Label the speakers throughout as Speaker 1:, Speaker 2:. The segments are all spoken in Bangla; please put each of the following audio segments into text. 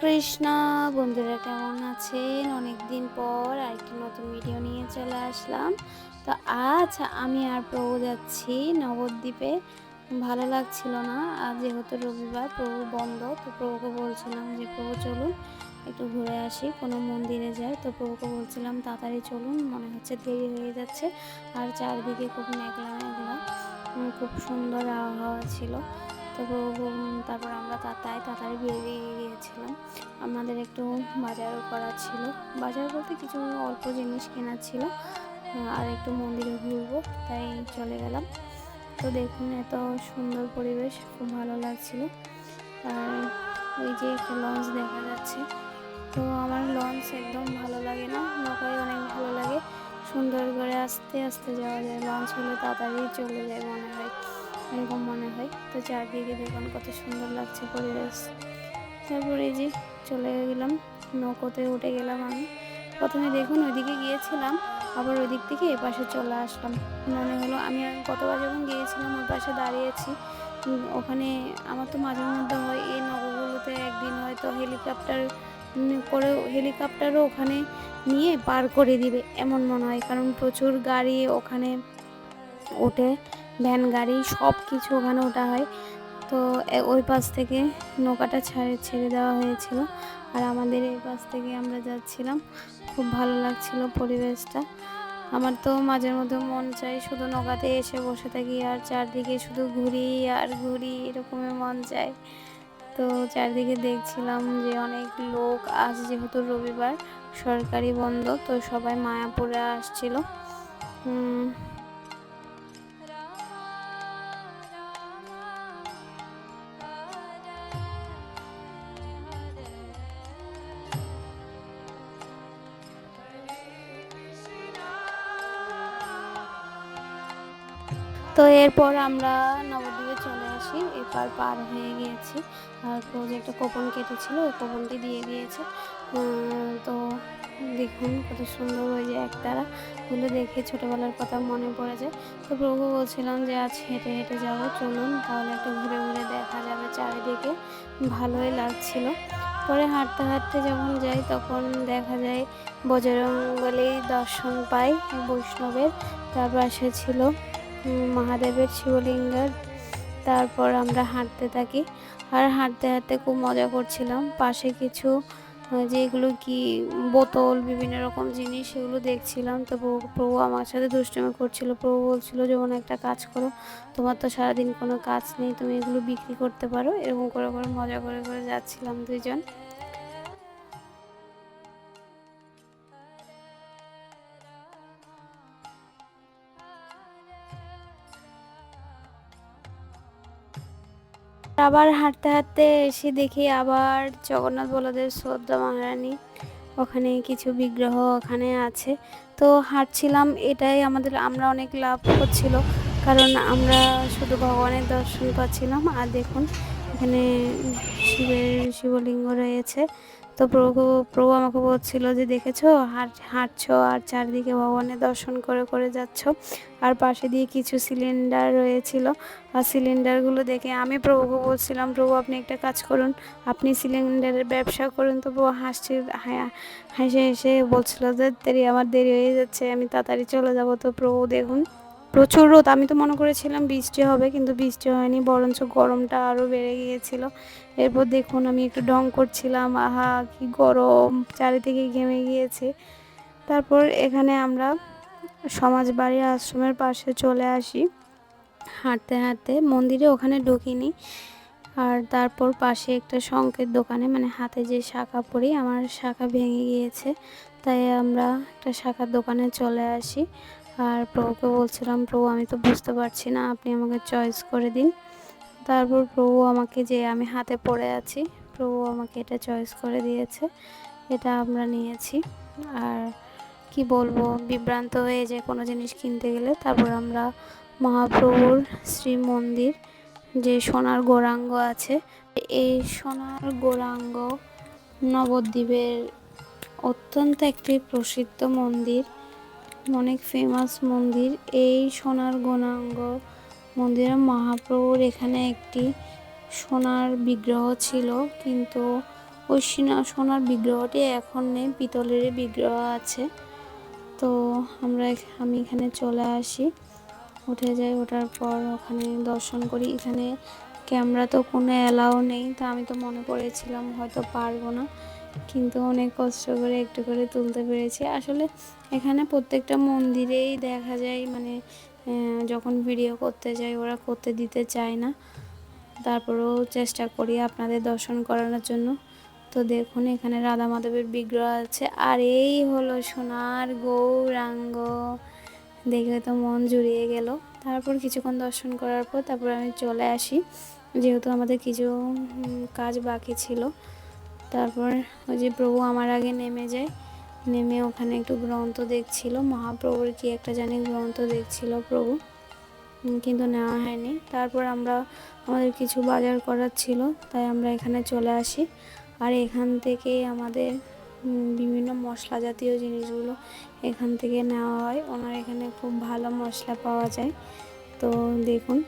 Speaker 1: কৃষ্ণ, বন্ধুরা কেমন আছেন? অনেক দিন পর আরেকটি নতুন ভিডিও নিয়ে চলে আসলাম। তো আজ আমি আর প্রভু যাচ্ছি নবদ্বীপে। ভালো লাগছিল না আর যেহেতু রবিবার, প্রভু বন্ধ, তো প্রভুকে বলছিলাম যে, প্রভু চলুন, একটু ঘুরে আসি, কোনো মন্দিরে যাই। তো প্রভুকে বলছিলাম, তাড়াতাড়ি চলুন, মনে হচ্ছে দেরি হয়ে যাচ্ছে। আর চারদিকে খুব মেঘলা মেঘলা খুব সুন্দর আবহাওয়া ছিল। তো তারপর আমরা তা- তাই তাড়াতাড়ি বেরিয়ে গিয়েছিলাম। আমাদের একটু বাজারও করা ছিল। বাজার বলতে কিছু অল্প জিনিস কেনার ছিল। আর একটু মন্দিরে ঘুরবো, তাই চলে গেলাম। তো দেখুন, এত সুন্দর পরিবেশ, খুব ভালো লাগছিল। আর ওই যে একটা লঞ্চ দেখা যাচ্ছে। তো আমার লঞ্চ একদম ভালো লাগে না নৌকায় অনেক ভালো লাগে। সুন্দর করে আস্তে আস্তে যাওয়া যায়। লঞ্চ হলে তাড়াতাড়ি চলে যায় মনে হয়। এরকম মনে হয়। তো চারদিকে দেখুন কত সুন্দর লাগছে পরিবেশ। তারপরে এই যে চলে গেলাম, নৌকোতে উঠে গেলাম আমি। প্রথমে দেখুন ওইদিকে গিয়েছিলাম, আবার ওই দিক থেকে এ পাশে চলে আসলাম। মনে হলো আমি আর গতবার যখন গিয়েছিলাম ওই পাশে দাঁড়িয়েছি ওখানে আমার তো মাঝে মধ্যে হয় এই নৌকোগুলোতে একদিন হয়তো হেলিকপ্টার করে হেলিকপ্টারও ওখানে নিয়ে পার করে দিবে, এমন মনে হয়। কারণ প্রচুর গাড়ি ওখানে ওঠে। ভ্যান, গাড়ি সব কিছু ওখানে ওঠা হয়। তো ওই পাশ থেকে নৌকাটা ছাড়ে, ছেড়ে দেওয়া হয়েছিল। আর আমাদের এই পাশ থেকে আমরা যাচ্ছিলাম। খুব ভালো লাগছিল পরিবেশটা। আমার তো মাঝে মধ্যে মন চাই শুধু নৌকাতে এসে বসে থাকি আর চারদিকে শুধু ঘুরি আর ঘুরি, এরকমই মন চায় তো চারদিকে দেখছিলাম যে অনেক লোক। আজ যেহেতু রবিবার, সরকারি বন্ধ, তো সবাই মায়াপুরে আসছিল। তো এরপর আমরা নবদ্বীপে চলে আসি। এপার পার হয়ে গিয়েছি। আর তো যে একটা কোপন কেটেছিল, ওই কোপনটি দিয়ে দিয়েছে। তো দেখুন কত সুন্দর ওই যে একতারা। ওগুলো দেখে ছোটোবেলার কথা মনে পড়ে যায়। তো প্রভু বলছিলাম যে, আজ হেঁটে হেঁটে যাব, চলুন, তাহলে একটু ঘুরে ঘুরে দেখা যাবে। চারিদিকে ভালোই লাগছিল। পরে হাঁটতে হাঁটতে যখন যাই, তখন দেখা যায় বজরঙ্গলি দর্শন পাই বৈষ্ণবের। তার পাশে মহাদেবের শিবলিঙ্গের। তারপর আমরা হাঁটতে থাকি। আর হাঁটতে হাঁটতে খুব মজা করছিলাম। পাশে কিছু যেগুলো কি, বোতল, বিভিন্ন রকম জিনিস, সেগুলো দেখছিলাম। তো প্রভু আমার সাথে দুষ্টুমি করছিল। প্রভু বলছিল যেমন একটা কাজ করো। তোমার তো সারাদিন কোনো কাজ নেই। তুমি এগুলো বিক্রি করতে পারো। এরকম করে করে মজা করে করে যাচ্ছিলাম দুইজন। আবার হাঁটতে হাঁটতে এসে দেখি আবার জগন্নাথ বলদেব শ্রদ্ধা মহারানী। ওখানে কিছু বিগ্রহ ওখানে আছে। তো হাঁটছিলাম, এটাই আমাদের, আমরা অনেক লাভ হচ্ছিল কারণ আমরা শুধু ভগবানের দর্শন পাচ্ছিলাম। আর দেখুন এখানে শিবের শিবলিঙ্গ রয়েছে। তো প্রভু প্রভু আমাকে বলছিল যে, দেখেছ? হাঁট, হাঁটছো আর চারদিকে ভগবানের দর্শন করে করে যাচ্ছ। আর পাশে দিয়ে কিছু সিলিন্ডার রয়েছিল। আর সিলিন্ডারগুলো দেখে আমি প্রভুকে বলছিলাম, প্রভু, আপনি একটা কাজ করুন। আপনি সিলিন্ডারের ব্যবসা করুন। তো প্রভু হাসছে হেসে হেসে বলছিল যে, দেরি, আমার দেরি হয়ে যাচ্ছে, আমি তাড়াতাড়ি চলে যাব। তো প্রভু দেখুন প্রচুর রোদ। আমি তো মনে করেছিলাম বৃষ্টি হবে, কিন্তু বৃষ্টি হয়নি, বরঞ্চ গরমটা আরও বেড়ে গিয়েছিল। এরপর দেখুন, আমি একটু ডং করছিলাম, আহা, কি গরম, চারিদিকে ঘেমে গিয়েছে। তারপর এখানে আমরা সমাজবাড়ি আশ্রমের পাশে চলে আসি। হাঁটতে হাঁটতে মন্দিরে ওখানে ঢুকিনি। আর তারপর পাশে একটা শঙ্কের দোকানে মানে হাতে যে শাখা পরি, আমার শাখা ভেঙে গিয়েছে। তাই আমরা একটা শাখার দোকানে চলে আসি। আর প্রভুকে বলছিলাম প্রভু আমি তো বুঝতে পারছি না, আপনি আমাকে চয়েস করে দিন। তারপর প্রভু আমাকে যে আমি হাতে পড়ে আছি প্রভু আমাকে এটা চয়েস করে দিয়েছে, এটা আমরা নিয়েছি। আর কি বলব, বিভ্রান্ত হয়ে যে কোনো জিনিস কিনতে গেলে, তারপর আমরা মহাপ্রভুর শ্রী মন্দির যে সোনার গৌরাঙ্গ আছে, এই সোনার গৌরাঙ্গ নবদ্বীপের অত্যন্ত একটি প্রসিদ্ধ মন্দির। অনেক ফেমাস মন্দির। এই সোনার গৌরাঙ্গ মন্দিরে মহাপ্রভুর এখানে একটি সোনার বিগ্রহ ছিল। কিন্তু ওই সোনা- সোনার বিগ্রহটি এখন নেই, পিতলের বিগ্রহ আছে। তো আমরা আমি এখানে চলে আসি। উঠে যাই, ওঠার পর ওখানে দর্শন করি। এখানে ক্যামেরা তো কোনো অ্যালাও নেই, তা আমি তো মনে করেছিলাম, হয়তো পারব না। কিন্তু অনেক কষ্ট করে একটু করে তুলতে পেরেছি। আসলে এখানে প্রত্যেকটা মন্দিরেই দেখা যায় মানে যখন ভিডিও করতে যাই ওরা করতে দিতে চায় না। তারপরেও চেষ্টা করি আপনাদের দর্শন করানোর জন্য। তো দেখুন এখানে রাধা মাধবের বিগ্রহ আছে। আর এই হলো সোনার গৌরাঙ্গ। দেখে তো মন জুড়িয়ে গেল। তারপর কিছুক্ষণ দর্শন করার পর তারপর আমি চলে আসি। যেহেতু আমাদের কিছু কাজ বাকি ছিল। তারপর ওই যে প্রভু আমার আগে নেমে যায়। নেমে ওখানে একটু গ্রন্থ দেখছিল, মহাপ্রভুর কি একটা জানি গ্রন্থ দেখছিল প্রভু, কিন্তু নেওয়া হয়নি। তারপর আমরা, আমাদের কিছু বাজার করার ছিল, তাই আমরা এখানে চলে আসি। আর এখান থেকে আমাদের বিভিন্ন মশলা জাতীয় জিনিসগুলো এখান থেকে নেওয়া হয়। ওনার এখানে খুব ভালো মশলা পাওয়া যায়। তো দেখুন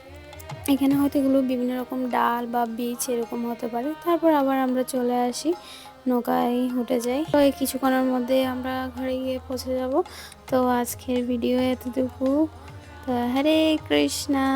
Speaker 1: এখানে হয়তো এগুলো বিভিন্ন রকম ডাল বা বীজ এরকম হতে পারে। তারপর আবার আমরা চলে আসি নৌকায় হুটে যাই। তো এই কিছুক্ষণের মধ্যে আমরা ঘরে গিয়ে পৌঁছে যাব। তো আজকের ভিডিও এতটুকু। তো হরে কৃষ্ণা।